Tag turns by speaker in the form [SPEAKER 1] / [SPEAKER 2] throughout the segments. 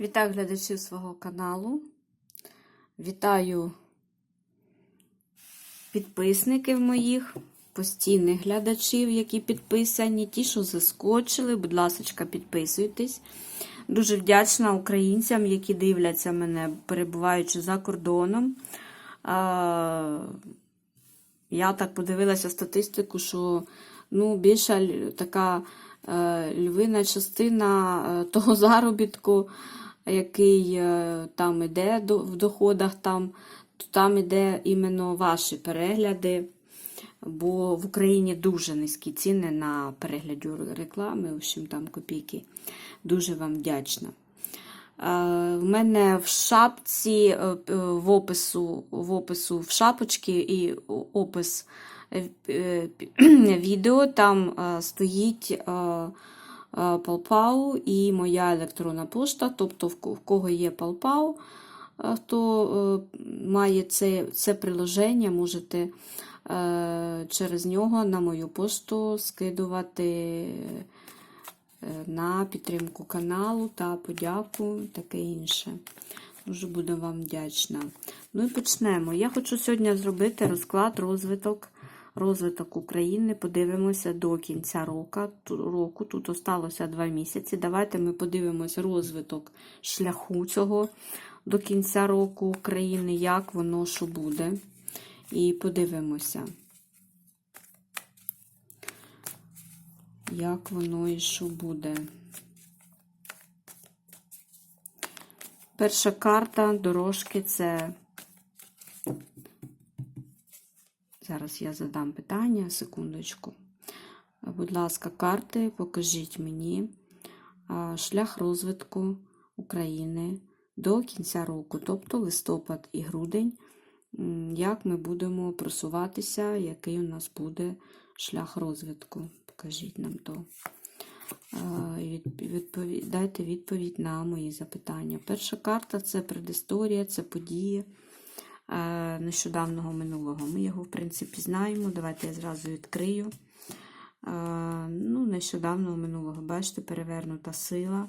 [SPEAKER 1] Вітаю глядачів свого каналу. Вітаю підписників моїх, постійних глядачів, які підписані, ті, що заскочили. Будь ласка, підписуйтесь. Дуже вдячна українцям, які дивляться мене, перебуваючи за кордоном. Я так подивилася статистику, що ну, більша така е, львина частина е, того заробітку, який е, там іде в доходах, там, то там іде іменно ваші перегляди. Бо в Україні дуже низькі ціни на перегляду реклами, в общем, там копійки. Дуже вам вдячна. Е, В мене в шапці е, в опису, в опису в шапочці і опис відео там стоїть е, PayPal і моя електронна пошта. Тобто, в кого є PayPal, е, хто е, має це, це приложення, можете через нього на мою пошту скидувати на підтримку каналу та подяку, таке інше. Дуже буду вам вдячна. Ну і почнемо. Я хочу сьогодні зробити розклад, розвиток, розвиток України. Подивимося до кінця року. Року. Тут осталося два місяці. Давайте ми подивимося розвиток шляху цього до кінця року України, як воно що буде. І подивимося. як воно і що буде. Перша карта дорожки це. Зараз я задам питання, секундочку. Будь ласка, карти, покажіть мені шлях розвитку України до кінця року, тобто листопад і грудень, як ми будемо просуватися, який у нас буде шлях розвитку. Покажіть нам то. Дайте відповідь на мої запитання. Перша карта це предісторія, це події нещодавнього минулого. Ми його, в принципі, знаємо. Давайте я зразу відкрию. Е, Ну, нещодавнього минулого, бачите, перевернута сила.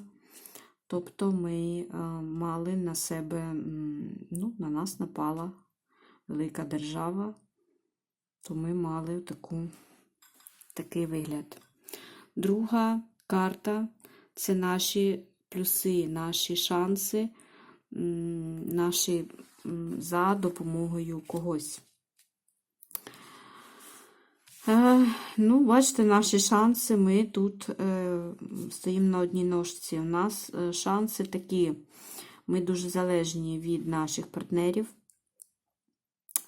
[SPEAKER 1] Тобто ми е, мали на себе, ну, на нас напала велика держава, то ми мали таку, такий вигляд. Друга карта це наші плюси, наші шанси, наші за допомогою когось. Е, ну, бачите, наші шанси. Ми тут е, стоїмо на одній ножці. У нас е, шанси такі. Ми дуже залежні від наших партнерів.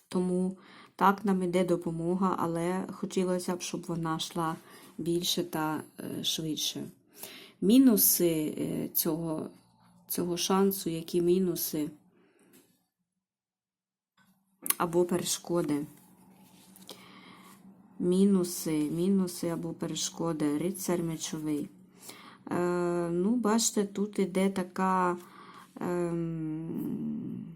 [SPEAKER 1] Тому так нам іде допомога, але хотілося б, щоб вона йшла більше та е, швидше. Мінуси цього, цього шансу, які мінуси або перешкоди. Мінуси, мінуси або перешкоди. Рицар мечовий. Е, ну, бачите, тут іде така. ем,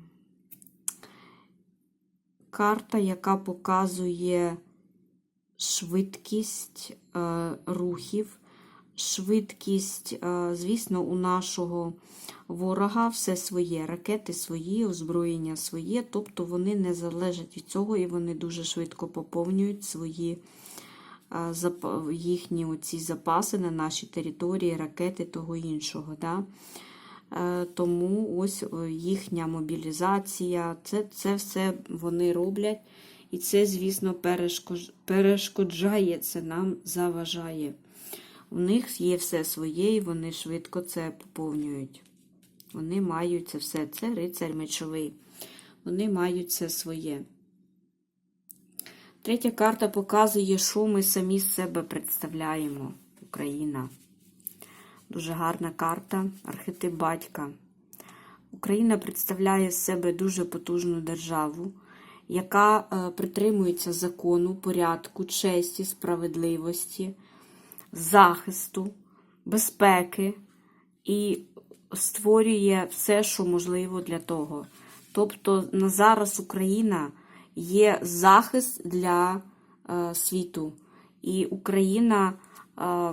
[SPEAKER 1] карта, яка показує швидкість е, рухів, швидкість, е, звісно, у нашого ворога все своє, ракети свої, озброєння своє, тобто вони не залежать від цього і вони дуже швидко поповнюють свої е, їхні оці запаси на нашій території, ракети того іншого. Да? Е, Тому ось їхня мобілізація, це, це все вони роблять. І це, звісно, перешкоджає, це нам заважає. У них є все своє, і вони швидко це поповнюють. Вони мають це все. Це рицар мечовий. Вони мають це своє. Третя карта показує, що ми самі з себе представляємо. Україна. Дуже гарна карта, архетип батька. Україна представляє з себе дуже потужну державу, яка е, притримується закону, порядку, честі, справедливості, захисту, безпеки і створює все, що можливо для того. Тобто на зараз Україна є захист для е, світу, і Україна е,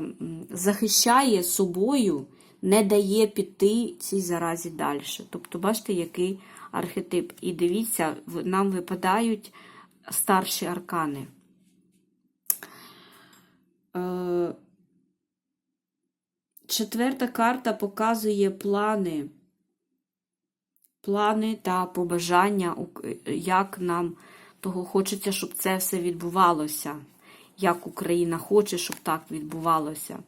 [SPEAKER 1] захищає собою не дає піти цій заразі далі. Тобто, бачите, який архетип. І дивіться, нам випадають старші аркани. Е, Четверта карта показує плани. Плани та побажання, як нам того хочеться, щоб це все відбувалося. Як Україна хоче, щоб так відбувалося.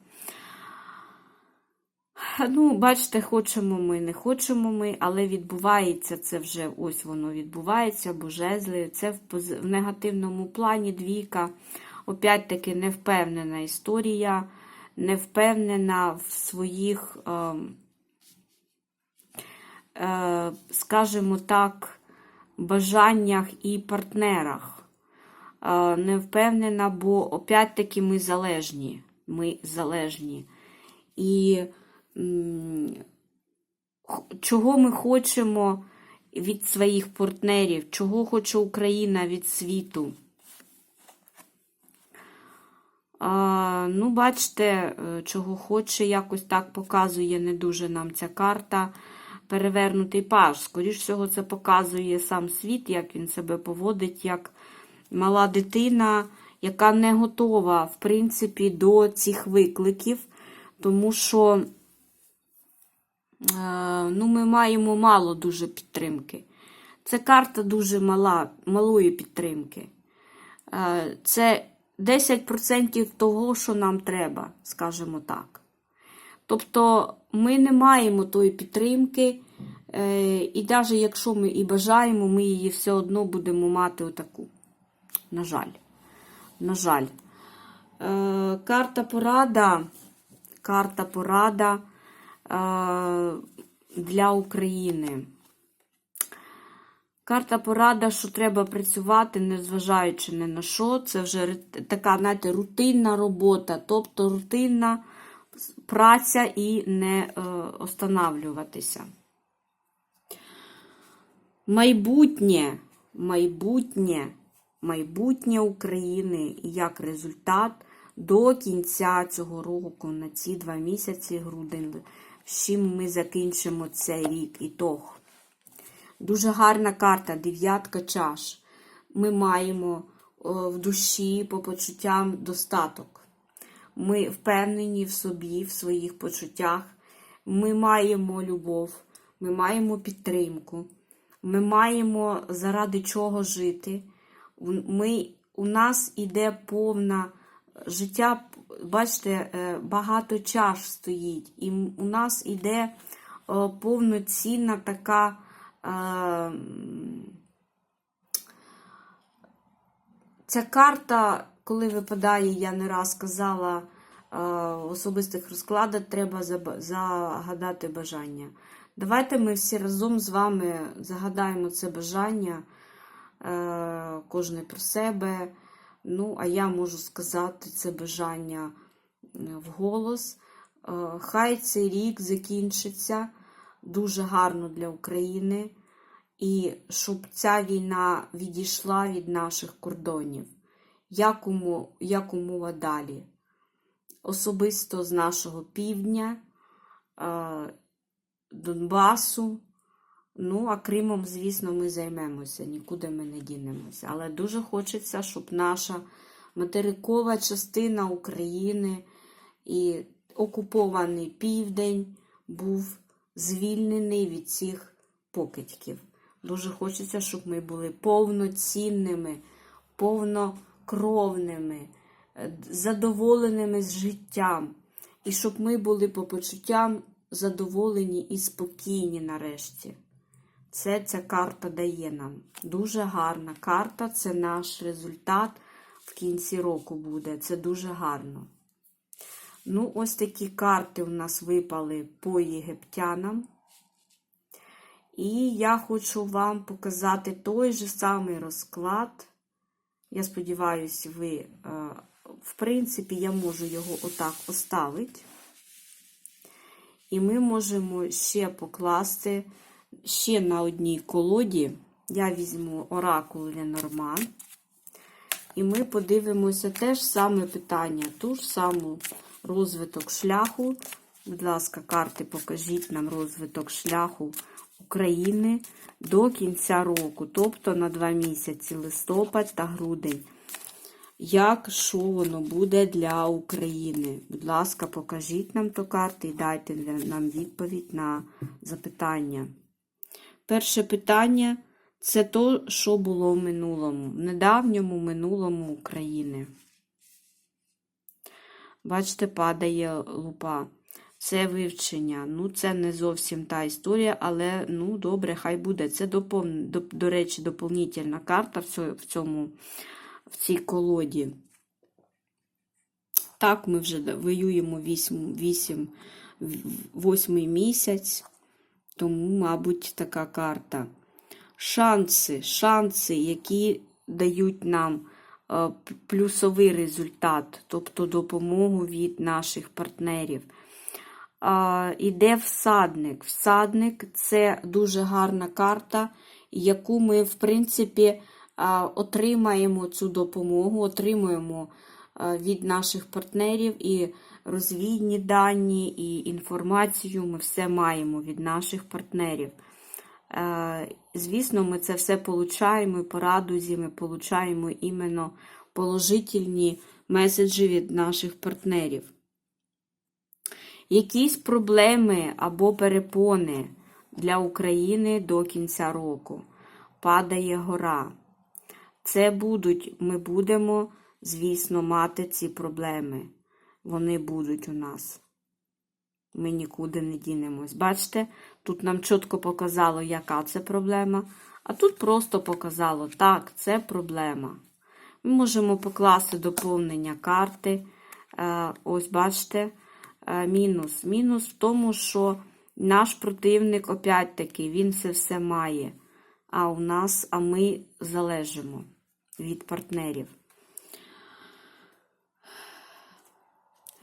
[SPEAKER 1] Ну, бачите, хочемо ми, не хочемо ми, але відбувається це вже, ось воно відбувається, бо жезли. Це в, пози- в негативному плані двійка. Опять-таки невпевнена історія, невпевнена в своїх, ем, е, скажімо так, бажаннях і партнерах. Е, не впевнена, бо опять-таки ми залежні. Ми залежні. І чого ми хочемо від своїх партнерів, чого хоче Україна від світу. А, ну, бачите, е, чого хоче, якось так показує не дуже нам ця карта. Перевернутий паж. Скоріш всього, це показує сам світ, як він себе поводить, як мала дитина, яка не готова, в принципі, до цих викликів, тому що е, ну, ми маємо мало дуже підтримки. Це карта дуже мала, малої підтримки. Е, Це 10% того, що нам треба, скажімо так. Тобто ми не маємо тої підтримки, е, і навіть якщо ми і бажаємо, ми її все одно будемо мати отаку. На жаль. На жаль. Е, Карта порада. Карта порада е, для України. Карта порада, що треба працювати, незважаючи ні на що. Це вже така, знаєте, рутинна робота, тобто рутинна праця і не е, останавлюватися. Майбутнє, майбутнє, майбутнє України як результат до кінця цього року, на ці два місяці грудень, з чим ми закінчимо цей рік ітог. Дуже гарна карта, дев'ятка чаш. Ми маємо в душі по почуттям достаток. Ми впевнені в собі, в своїх почуттях. Ми маємо любов, ми маємо підтримку, ми маємо заради чого жити. Ми, у нас іде повна життя, бачите, е, багато чаш стоїть, і у нас іде повноцінна така. Е, Ця карта, коли випадає, я не раз казала, е, в особистих розкладах треба загадати бажання. Давайте ми всі разом з вами загадаємо це бажання, е, кожен про себе. Ну, а я можу сказати це бажання е, вголос. Хай цей рік закінчиться дуже гарно для України. І щоб ця війна відійшла від наших кордонів, як умова, як умова далі. Особисто з нашого півдня, е, Донбасу. Ну, а Кримом, звісно, ми займемося, нікуди ми не дінемося. Але дуже хочеться, щоб наша материкова частина України і окупований південь був звільнений від цих покидьків. Дуже хочеться, щоб ми були повноцінними, повнокровними, е, задоволеними з життям. І щоб ми були по почуттям задоволені і спокійні нарешті. Це ця карта дає нам. Дуже гарна карта, це наш результат в кінці року буде. Це дуже гарно. Ну, ось такі карти у нас випали по єгиптянам. І я хочу вам показати той же самий розклад. Я сподіваюся, ви, е, в принципі, я можу його отак оставити. І ми можемо ще покласти ще на одній колоді. Я візьму оракул Ленорман. І ми подивимося те ж саме питання, ту ж саму розвиток шляху Будь ласка, карти, покажіть нам розвиток шляху України до кінця року, тобто на два місяці листопад та грудень. Як що воно буде для України? Будь ласка, покажіть нам то карти і дайте нам відповідь на запитання. Перше питання це то, що було в минулому, в недавньому минулому України. Бачите, падає лупа. Це вивчення. Ну, це не зовсім та історія, але ну, добре, хай буде. Це, допов... до, до речі, доповнительна карта в цьому, в цій колоді. Так, ми вже воюємо 8, 8, 8 місяць, тому, мабуть, така карта. Шанси, шанси, які дають нам е, плюсовий результат, тобто допомогу від наших партнерів. Іде всадник. Всадник це дуже гарна карта, яку ми, в принципі, отримаємо цю допомогу, отримуємо від наших партнерів і розвідні дані, і інформацію. Ми все маємо від наших партнерів. Звісно, ми це все получаємо і по радузі, ми получаємо іменно положительні меседжі від наших партнерів. Якісь проблеми або перепони для України до кінця року. Падає гора. Це будуть, ми будемо, звісно, мати ці проблеми. Вони будуть у нас. Ми нікуди не дінемось. Бачите, тут нам чітко показало, яка це проблема. А тут просто показало, так, це проблема. Ми можемо покласти доповнення карти. Е, ось, бачите, мінус. Мінус в тому, що наш противник, опять-таки, він це все має. А у нас, а ми залежимо від партнерів.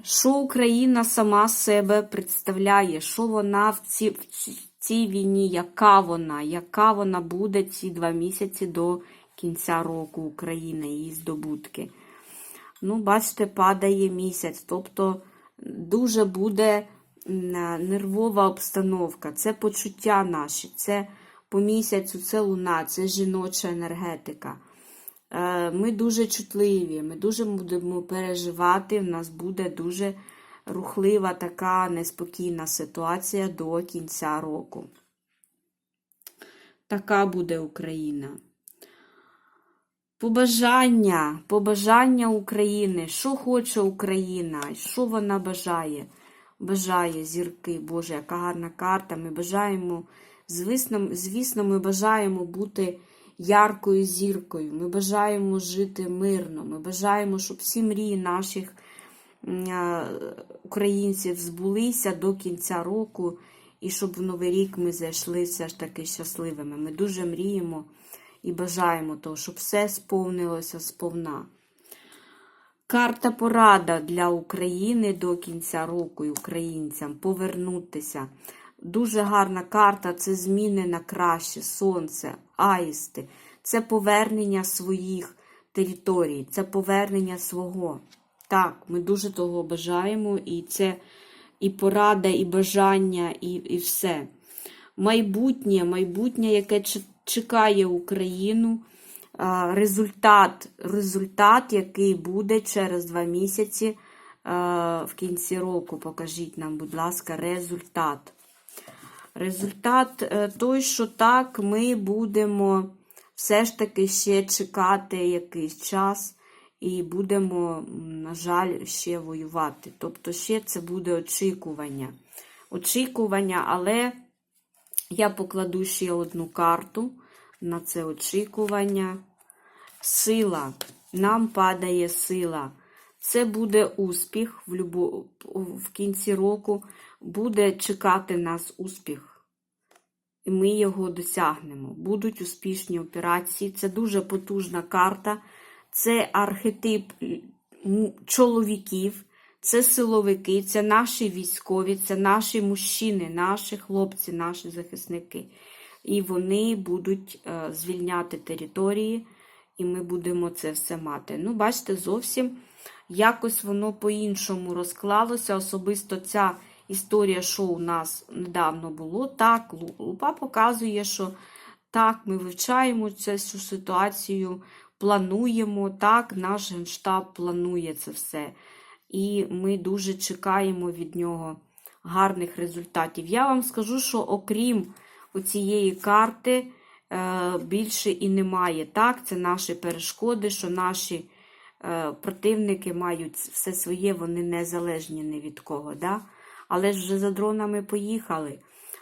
[SPEAKER 1] Що Україна сама себе представляє? Що вона в, ці, в цій війні, яка вона? Яка вона буде ці два місяці до кінця року України, її здобутки? Ну, бачите, падає місяць. Тобто дуже буде нервова обстановка. Це почуття наші, це по місяцю, це луна, це жіноча енергетика. Е, ми дуже чутливі, ми дуже будемо переживати, в нас буде дуже рухлива така неспокійна ситуація до кінця року. Така буде Україна. Побажання, побажання України, що хоче Україна, що вона бажає? Бажає зірки, Боже, яка гарна карта. Ми бажаємо, звісно, звісно, ми бажаємо бути яркою зіркою. Ми бажаємо жити мирно. Ми бажаємо, щоб всі мрії наших українців збулися до кінця року, і щоб в Новий рік ми зайшли все ж таки щасливими. Ми дуже мріємо і бажаємо того, щоб все сповнилося сповна. Карта порада для України до кінця року і українцям повернутися. Дуже гарна карта це зміни на краще, сонце, аїсти, це повернення своїх територій, це повернення свого. Так, ми дуже того бажаємо, і це і порада, і бажання, і і все. Майбутнє, майбутнє, яке чекає Україну, результат, результат, який буде через два місяці в кінці року. Покажіть нам, будь ласка, результат. Результат е, той, що так, ми будемо все ж таки ще чекати якийсь час і будемо, на жаль, ще воювати. Тобто, ще це буде очікування. Очікування, але я покладу ще одну карту на це очікування. Сила. Нам падає сила. Це буде успіх в, любо... в кінці року буде чекати нас успіх, і ми його досягнемо. Будуть успішні операції. Це дуже потужна карта, це архетип чоловіків, це силовики, це наші військові, це наші мужчини, наші хлопці, наші захисники. І вони будуть е, звільняти території, і ми будемо це все мати. Ну, бачите, зовсім якось воно по-іншому розклалося. Особисто ця історія, що у нас недавно було. Так, лупа показує, що так, ми вивчаємо цю ситуацію, плануємо, так, наш генштаб планує це все. І ми дуже чекаємо від нього гарних результатів. Я вам скажу, що окрім цієї карти е, більше і немає. Так, це наші перешкоди, що наші е, противники мають все своє, вони незалежні ні від кого. Да? Але ж вже за дронами поїхали.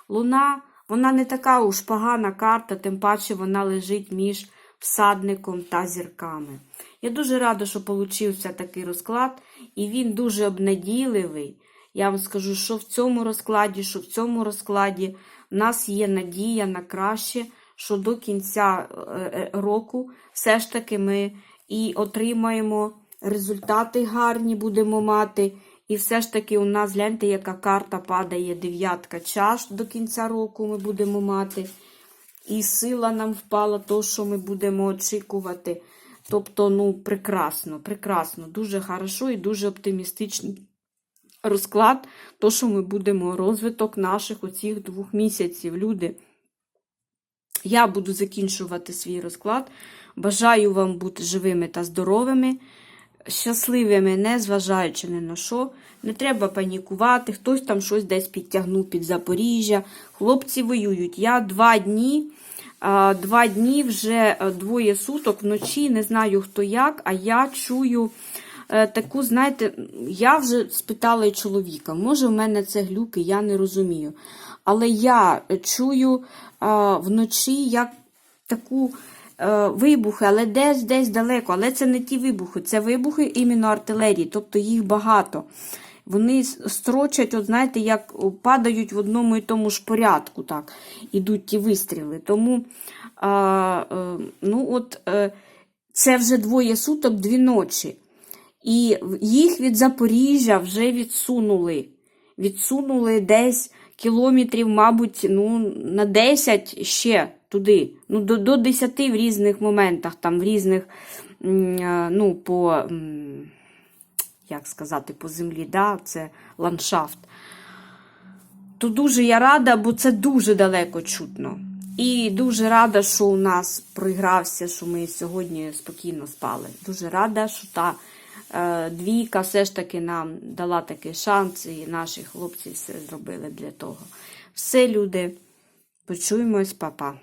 [SPEAKER 1] Луна, вона не така уж погана карта, тим паче вона лежить між всадником та зірками. Я дуже рада, що получився такий розклад, і він дуже обнадійливий. Я вам скажу, що в цьому розкладі, що в цьому розкладі в нас є надія на краще, що до кінця е, е, року все ж таки ми і отримаємо результати гарні будемо мати. І все ж таки у нас, гляньте, яка карта падає, дев'ятка чаш до кінця року ми будемо мати. І сила нам впала, то, що ми будемо очікувати. Тобто, ну, прекрасно, прекрасно, дуже хорошо і дуже оптимістичний розклад, то, що ми будемо розвиток наших оцих двох місяців. Люди, я буду закінчувати свій розклад. Бажаю вам бути живими та здоровими, щасливими, не зважаючи ні на що. Не треба панікувати, хтось там щось десь підтягнув під Запоріжжя. Хлопці воюють. Я два дні. Два дні вже е, двоє суток вночі, не знаю хто як, а я чую е, таку, знаєте, я вже спитала чоловіка, може в мене це глюки, я не розумію. Але я чую вночі як таку е, вибухи, але десь десь далеко. Але це не ті вибухи, це вибухи іменно артилерії, тобто їх багато. Вони строчать, от знаєте, як падають в одному і тому ж порядку, так, ідуть ті вистріли. Тому а, е, ну от, е, це вже двоє суток, дві ночі. І їх від Запоріжжя вже відсунули. Відсунули десь кілометрів, мабуть, ну, на 10 ще туди. Ну, до, до 10 в різних моментах, там, в різних, е, ну, по, як сказати, по землі, да, це ландшафт. То дуже я рада, бо це дуже далеко чутно. І дуже рада, що у нас проігрався, що ми сьогодні спокійно спали. Дуже рада, що та е, двійка все ж таки нам дала такий шанс, і наші хлопці все зробили для того. Все, люди, почуємось, папа.